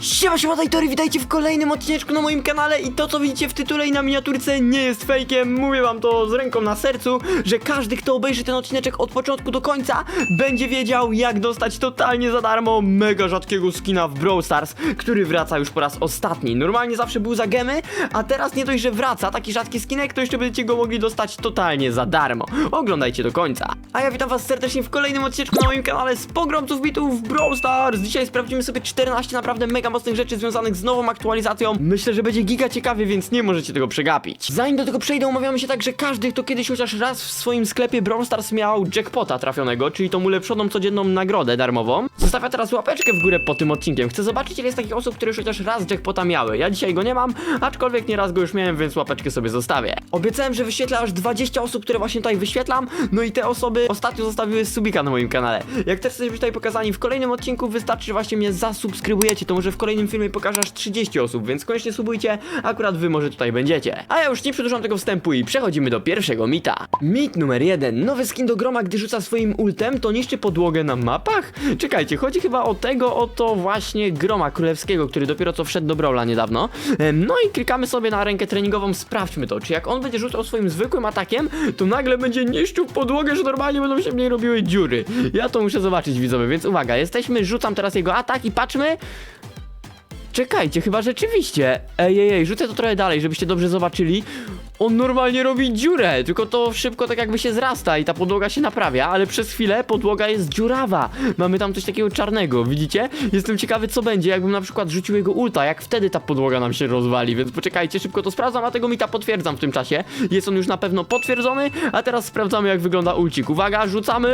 Siema, siema, Dajtory, witajcie w kolejnym odcineczku na moim kanale i to, co widzicie w tytule i na miniaturce nie jest fejkiem. Mówię wam to z ręką na sercu, że każdy, kto obejrzy ten odcineczek od początku do końca, będzie wiedział, jak dostać totalnie za darmo mega rzadkiego skina w Brawl Stars, który wraca już po raz ostatni. Normalnie zawsze był za gemy, a teraz nie dość, że wraca taki rzadki skinek, to jeszcze będziecie go mogli dostać totalnie za darmo. Oglądajcie do końca. A ja witam was serdecznie w kolejnym odcineczku na moim kanale z pogromców bitów w Brawl Stars. Dzisiaj sprawdzimy sobie 14 naprawdę mega mocnych rzeczy związanych z nową aktualizacją. Myślę, że będzie giga ciekawie, więc nie możecie tego przegapić. Zanim do tego przejdę, umawiamy się tak, że każdy, kto kiedyś chociaż raz w swoim sklepie Brawl Stars miał jackpota trafionego, czyli tą ulepszoną codzienną nagrodę darmową, zostawia teraz łapeczkę w górę pod tym odcinkiem. Chcę zobaczyć, ile jest takich osób, które już chociaż raz jackpota miały. Ja dzisiaj go nie mam, aczkolwiek nieraz go już miałem, więc łapeczkę sobie zostawię. Obiecałem, że wyświetlę aż 20 osób, które właśnie tutaj wyświetlam, no i te osoby ostatnio zostawiły subika na moim kanale. Jak też chcecie być tutaj pokazani w kolejnym odcinku, wystarczy, że właśnie mnie zasubskrybujecie, to może w kolejnym filmie pokażę aż 30 osób, więc koniecznie subujcie, akurat wy może tutaj będziecie. A ja już nie przedłużam tego wstępu i przechodzimy do pierwszego mita. Mit numer jeden. Nowy skin do groma, gdy rzuca swoim ultem, to niszczy podłogę na mapach? Czekajcie, chodzi chyba o tego oto właśnie groma królewskiego, który dopiero co wszedł do Brawla niedawno. No i klikamy sobie na rękę treningową, sprawdźmy to, czy jak on będzie rzucał swoim zwykłym atakiem, to nagle będzie niszczył podłogę, że normalnie będą się w niej robiły dziury. Ja to muszę zobaczyć widzowie, więc uwaga, jesteśmy, rzucam teraz jego atak i patrzmy. Czekajcie, chyba rzeczywiście. Ej, ej, ej, rzucę to trochę dalej, żebyście dobrze zobaczyli. On normalnie robi dziurę, tylko to szybko tak jakby się zrasta i ta podłoga się naprawia, ale przez chwilę podłoga jest dziurawa. Mamy tam coś takiego czarnego, widzicie? Jestem ciekawy co będzie, jakbym na przykład rzucił jego ulta, jak wtedy ta podłoga nam się rozwali, więc poczekajcie, szybko to sprawdzam, a tego mita potwierdzam w tym czasie. Jest on już na pewno potwierdzony, a teraz sprawdzamy jak wygląda ulcik. Uwaga, rzucamy...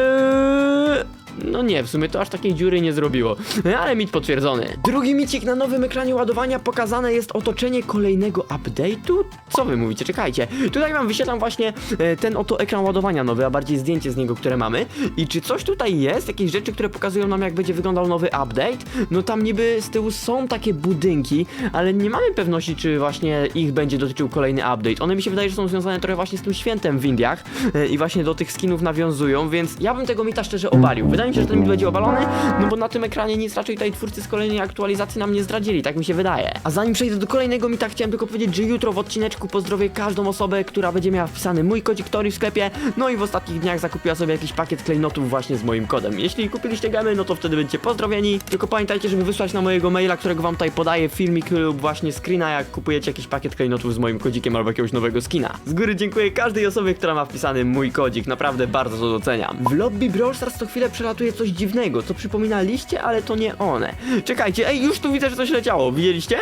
No nie, w sumie to aż takiej dziury nie zrobiło, ale mit potwierdzony. Drugi micik na nowym ekranie ładowania pokazane jest otoczenie kolejnego update'u. Co wy mówicie? Czekajcie. Tutaj wam wyświetlam właśnie e, ten oto ekran ładowania nowy, a bardziej zdjęcie z niego, które mamy. I czy coś tutaj jest? Jakieś rzeczy, które pokazują nam jak będzie wyglądał nowy update? No tam niby z tyłu są takie budynki, ale nie mamy pewności, czy właśnie ich będzie dotyczył kolejny update. One mi się wydaje, że są związane trochę właśnie z tym świętem w Indiach e, i właśnie do tych skinów nawiązują, więc ja bym tego mita szczerze obalił. Wydaje mi się, że ten mit będzie obalony, no bo na tym ekranie nic raczej tutaj twórcy z kolejnej aktualizacji nam nie zdradzili, tak mi się wydaje. A zanim przejdę do kolejnego mita, chciałem tylko powiedzieć, że jutro w odcineczku pozdrowię każdą osobę, która będzie miała wpisany mój kodzik Tori w sklepie, no i w ostatnich dniach zakupiła sobie jakiś pakiet klejnotów właśnie z moim kodem. Jeśli kupiliście gemy, no to wtedy będziecie pozdrowieni, tylko pamiętajcie, żeby wysłać na mojego maila, którego wam tutaj podaję filmik lub właśnie screena, jak kupujecie jakiś pakiet klejnotów z moim kodzikiem albo jakiegoś nowego skina. Z góry dziękuję każdej osobie, która ma wpisany mój kodzik, naprawdę bardzo to doceniam. W lobby Brawl Stars co chwilę coś dziwnego, co przypomina liście, ale to nie one. Czekajcie, ej, już tu widzę, że coś leciało, widzieliście?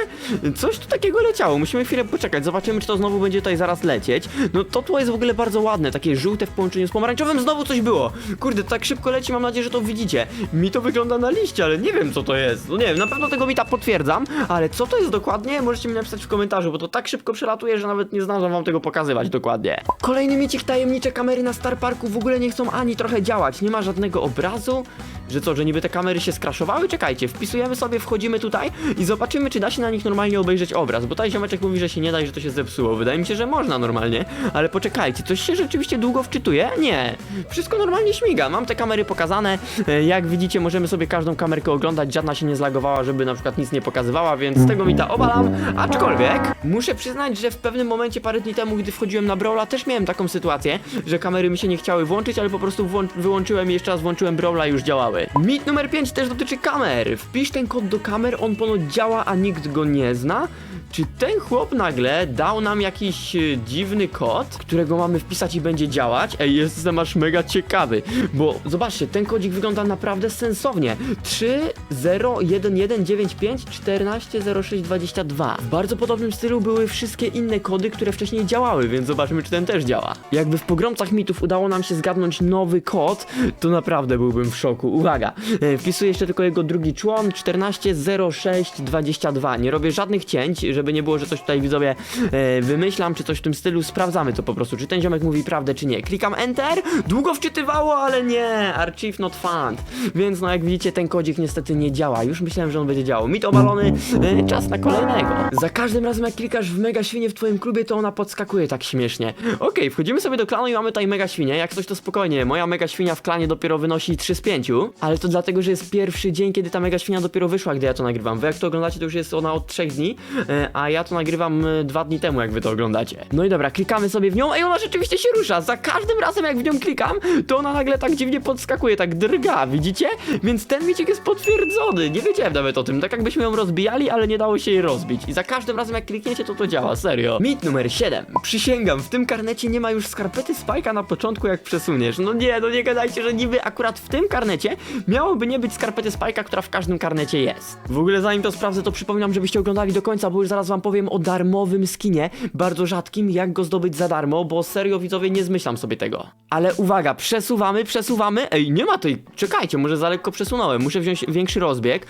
Coś tu takiego leciało, musimy chwilę poczekać, zobaczymy, czy to znowu będzie tutaj zaraz lecieć. No to tło jest w ogóle bardzo ładne, takie żółte w połączeniu z pomarańczowym, znowu coś było. Kurde, to tak szybko leci, mam nadzieję, że to widzicie. Mi to wygląda na liście, ale nie wiem, co to jest. No nie wiem, na pewno tego mita potwierdzam, ale co to jest dokładnie, możecie mi napisać w komentarzu, bo to tak szybko przelatuje, że nawet nie zdążam wam tego pokazywać dokładnie. Kolejny micik, tajemnicze kamery na Star Parku w ogóle nie chcą ani trochę działać, nie ma żadnego obrazu, caso że co, że niby te kamery się skraszowały? Czekajcie, wpisujemy sobie, wchodzimy tutaj i zobaczymy, czy da się na nich normalnie obejrzeć obraz, bo tutaj ziomeczek mówi, że się nie da i że to się zepsuło. Wydaje mi się, że można normalnie, ale poczekajcie, coś się rzeczywiście długo wczytuje? Nie, wszystko normalnie śmiga, mam te kamery pokazane, E, jak widzicie możemy sobie każdą kamerkę oglądać, żadna się nie zlagowała, żeby na przykład nic nie pokazywała, więc z tego mi ta obalam, aczkolwiek muszę przyznać, że w pewnym momencie parę dni temu, gdy wchodziłem na Brawla, też miałem taką sytuację, że kamery mi się nie chciały włączyć, ale po prostu wyłączyłem i jeszcze raz włączyłem Brawla i już działały. Mit numer 5 też dotyczy kamer. Wpisz ten kod do kamer, on ponoć działa, a nikt go nie zna. Czy ten chłop nagle dał nam jakiś e, dziwny kod, którego mamy wpisać i będzie działać? Ej, jestem aż mega ciekawy, bo zobaczcie, ten kodzik wygląda naprawdę sensownie. 3 0 1 1 9 5 14 06 22. W bardzo podobnym stylu były wszystkie inne kody, które wcześniej działały, więc zobaczmy, czy ten też działa. Jakby w pogromcach mitów udało nam się zgadnąć nowy kod, to naprawdę byłbym w szoku. Uwaga, e, wpisuję jeszcze tylko jego drugi człon 14 06 22. Nie robię żadnych cięć, żeby żeby nie było, że coś tutaj widzowie e, wymyślam, czy coś w tym stylu, sprawdzamy to po prostu, czy ten ziomek mówi prawdę, czy nie. Klikam Enter, długo wczytywało, ale nie, Archive not found, więc no jak widzicie, ten kodzik niestety nie działa, już myślałem, że on będzie działał. Mit obalony, e, czas na kolejnego. Za każdym razem jak klikasz w mega świnię w twoim klubie, to ona podskakuje tak śmiesznie. Okej, wchodzimy sobie do klanu i mamy tutaj mega świnię, jak coś to spokojnie, moja mega świnia w klanie dopiero wynosi 3 z 5, ale to dlatego, że jest pierwszy dzień, kiedy ta mega świnia dopiero wyszła, gdy ja to nagrywam. Wy jak to oglądacie, to już jest ona od 3 dni, e, a ja to nagrywam 2 dni temu, jak wy to oglądacie. No i dobra, klikamy sobie w nią, ej, ona rzeczywiście się rusza. Za każdym razem, jak w nią klikam, to ona nagle tak dziwnie podskakuje, tak drga, widzicie? Więc ten micik jest potwierdzony. Nie wiedziałem nawet o tym. Tak jakbyśmy ją rozbijali, ale nie dało się jej rozbić. I za każdym razem, jak klikniecie, to to działa, serio. Mit numer 7. Przysięgam, w tym karnecie nie ma już skarpety Spajka na początku, jak przesuniesz. No nie, no nie gadajcie, że niby akurat w tym karnecie miałoby nie być skarpety Spajka, która w każdym karnecie jest. W ogóle zanim to sprawdzę, to przypominam, żebyście oglądali do końca, bo już zaraz wam powiem o darmowym skinie, bardzo rzadkim, jak go zdobyć za darmo, bo serio widzowie nie zmyślam sobie tego. Ale uwaga, przesuwamy, przesuwamy. Ej, nie ma tej. Czekajcie, może za lekko przesunąłem. Muszę wziąć większy rozbieg.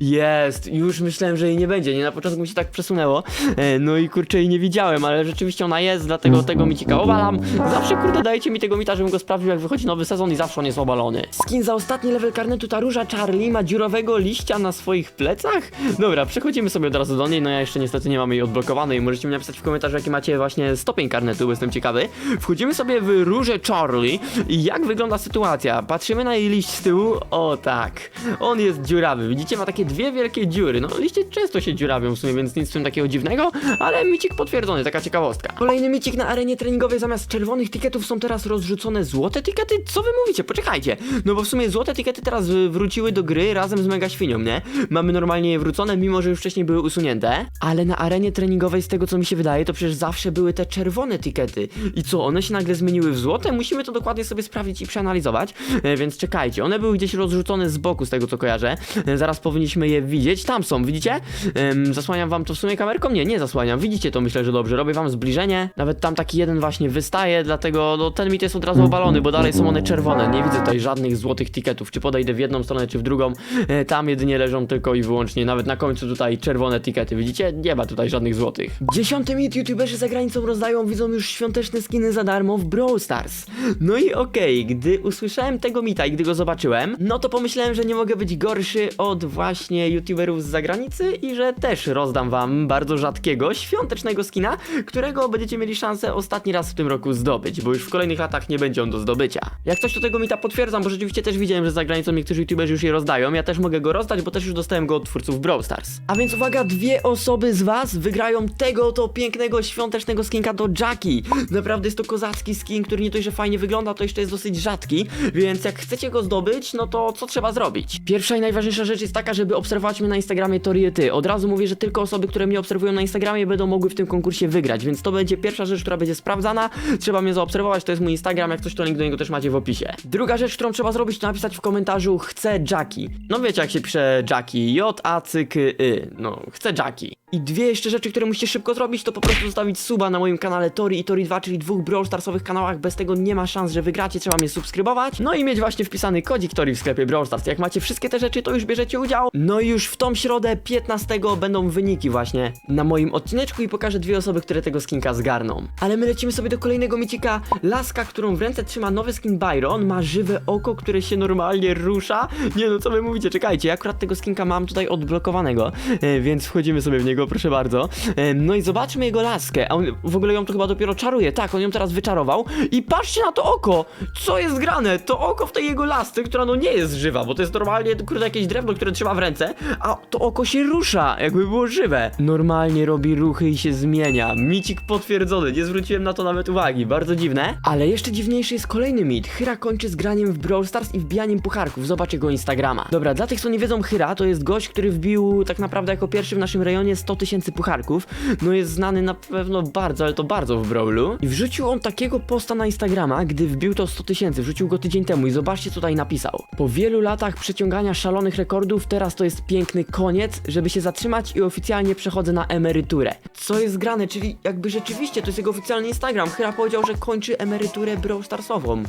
Jest, już myślałem, że jej nie będzie. Nie na początku mi się tak przesunęło. E, no i kurczę jej nie widziałem, ale rzeczywiście ona jest, dlatego tego micika owalam. Zawsze kurde dajecie mi tego mita, żebym go sprawdził, jak wychodzi nowy sezon i zawsze on jest obalony. Skin za ostatni level karnetu ta róża Charlie ma dziurowego liścia na swoich plecach? Dobra, przechodzimy sobie od razu do niej. No ja jeszcze niestety nie mam jej odblokowanej. Możecie mi napisać w komentarzu, jaki macie właśnie stopień karnetu, bo jestem ciekawy. Wchodzimy sobie w różę Charlie i jak wygląda sytuacja? Patrzymy na jej liść z tyłu. O tak, on jest dziurawy. Widzicie, ma takie dwie wielkie dziury. No liście często się dziurawią w sumie, więc nic w tym takiego dziwnego, ale micik potwierdzony, taka ciekawostka. Kolejny micik na arenie treningowej zamiast czerwonych tiketów są teraz rozrzucone złote tikety? Co wy mówicie? Poczekajcie. No bo w sumie złote tikety teraz y, wróciły do gry razem z mega świnią, nie? Mamy normalnie je wrócone, mimo że już wcześniej były usunięte, ale na arenie treningowej z tego co mi się wydaje, to przecież zawsze były te czerwone tikety. I co, one się nagle zmieniły w złote? Musimy to dokładnie sobie sprawdzić i przeanalizować, e, więc czekajcie. One były gdzieś rozrzucone z boku, z tego co kojarzę. E, zaraz powinniśmy je widzieć. Tam są, widzicie? Em, zasłaniam wam to w sumie kamerką? Nie, nie zasłaniam. Widzicie to, myślę, że dobrze. Robię wam zbliżenie. Nawet tam taki jeden właśnie wystaje, dlatego no, ten mit jest od razu obalony, bo dalej są one czerwone. Nie widzę tutaj żadnych złotych tiketów. Czy podejdę w jedną stronę, czy w drugą. E, tam jedynie leżą tylko i wyłącznie, nawet na końcu tutaj czerwone tikety. Widzicie? Nie ma tutaj żadnych złotych. Dziesiąty mit youtuberzy za granicą rozdają widzom już świąteczne skiny za darmo w Brawl Stars. No i okej, gdy usłyszałem tego mita i gdy go zobaczyłem, no to pomyślałem, że nie mogę być gorszy od właśnie youtuberów z zagranicy i że też rozdam wam bardzo rzadkiego, świątecznego skina, którego będziecie mieli szansę ostatni raz w tym roku zdobyć, bo już w kolejnych latach nie będzie on do zdobycia. Jak coś do tego mita potwierdzam, bo rzeczywiście też widziałem, że za granicą niektórzy youtuberzy już je rozdają, ja też mogę go rozdać, bo też już dostałem go od twórców Brawl Stars. A więc uwaga, dwie osoby z was wygrają tego oto pięknego, świątecznego skinka do Jackie. Naprawdę jest to kozacki skin, który nie dość, że fajnie wygląda, to jeszcze jest dosyć rzadki, więc jak chcecie go zdobyć, no to co trzeba zrobić? Pierwsza i najważniejsza rzecz jest taka, żeby obserwować mnie na Instagramie Toriety. Od razu mówię, że tylko osoby, które mnie obserwują na Instagramie będą mogły w tym konkursie wygrać, więc to będzie pierwsza rzecz, która będzie sprawdzana. Trzeba mnie zaobserwować, to jest mój Instagram, jak coś to link do niego też macie w opisie. Druga rzecz, którą trzeba zrobić, to napisać w komentarzu chcę Jackie. No wiecie jak się pisze Jackie, J A C K Y. No, chcę Jackie. I dwie jeszcze rzeczy, które musicie szybko zrobić, to po prostu zostawić suba na moim kanale Tori i Tori 2, czyli dwóch Brawl Starsowych kanałach. Bez tego nie ma szans, że wygracie, trzeba mnie subskrybować. No i mieć właśnie wpisany kodzik Tori w sklepie Brawl Stars. Jak macie wszystkie te rzeczy, to już bierzecie udział. No i już w tą środę 15 będą wyniki właśnie na moim odcineczku i pokażę dwie osoby, które tego skinka zgarną. Ale my lecimy sobie do kolejnego micika. Laska, którą w ręce trzyma nowy skin Byron, ma żywe oko, które się normalnie rusza. Nie no, co wy mówicie, czekajcie, ja akurat tego skinka mam tutaj odblokowanego, e, więc wchodzimy sobie w niego, proszę bardzo. No i zobaczmy jego laskę, a on w ogóle ją to chyba dopiero czaruje, tak, on ją teraz wyczarował. I patrzcie na to oko, co jest grane, to oko w tej jego lasce, która no nie jest żywa, bo to jest normalnie, kurde, jakieś drewno, które trzyma w ręce, a to oko się rusza, jakby było żywe. Normalnie robi ruchy i się zmienia, micik potwierdzony, nie zwróciłem na to nawet uwagi, bardzo dziwne. Ale jeszcze dziwniejszy jest kolejny mit, Hyra kończy z graniem w Brawl Stars i wbijaniem pucharków, zobacz jego Instagrama. Dobra, dla tych, co nie wiedzą, Hyra to jest gość, który wbił tak naprawdę jako pierwszy w naszym rejonie 100 tysięcy pucharków. No jest znany na pewno bardzo, ale to bardzo w Brawlu. I wrzucił on takiego posta na Instagrama, gdy wbił to 100 tysięcy. Wrzucił go tydzień temu i zobaczcie, co tutaj napisał. Po wielu latach przeciągania szalonych rekordów, teraz to jest piękny koniec, żeby się zatrzymać i oficjalnie przechodzę na emeryturę. Co jest grane, czyli jakby rzeczywiście to jest jego oficjalny Instagram. Hyra powiedział, że kończy emeryturę Brawl Starsową.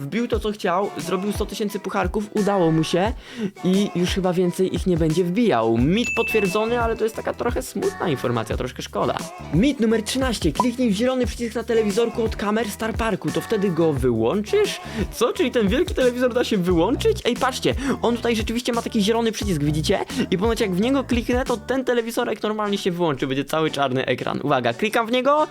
Wbił to, co chciał, zrobił 100 tysięcy pucharków, udało mu się i już chyba więcej ich nie będzie wbijał. Mit potwierdzony, ale to jest taka trochę smutna informacja, troszkę szkoda. Mit numer 13. Kliknij w zielony przycisk na telewizorku od kamer Star Parku, to wtedy go wyłączysz? Co? Czyli ten wielki telewizor da się wyłączyć? Ej, patrzcie, on tutaj rzeczywiście ma taki zielony przycisk, widzicie? I ponoć jak w niego kliknę, to ten telewizorek normalnie się wyłączy, będzie cały czarny ekran. Uwaga, klikam w niego.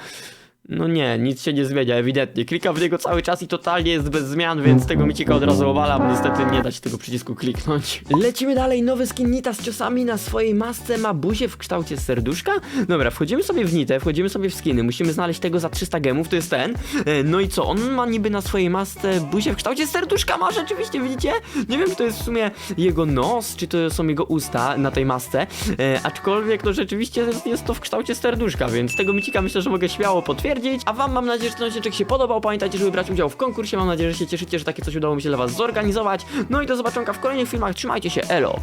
No nie, nic się nie zmienia, ewidentnie. Klikam w niego cały czas i totalnie jest bez zmian, więc tego micika od razu owalam. Niestety nie da się tego przycisku kliknąć. Lecimy dalej, nowy skin Nita z ciosami na swojej masce ma buzię w kształcie serduszka. Dobra, wchodzimy sobie w Nitę, wchodzimy sobie w skiny, musimy znaleźć tego za 300 gemów, to jest ten. E, No i co, on ma niby na swojej masce buzię w kształcie serduszka, ma rzeczywiście, widzicie? Nie wiem, czy to jest w sumie jego nos, czy to są jego usta na tej masce, e, aczkolwiek no rzeczywiście jest, to w kształcie serduszka, więc tego micika myślę, że mogę śmiało potwierdzić. A wam mam nadzieję, że ten odcinek się podobał. Pamiętajcie, żeby brać udział w konkursie. Mam nadzieję, że się cieszycie, że takie coś udało mi się dla was zorganizować. No i do zobaczonka w kolejnych filmach. Trzymajcie się, elo!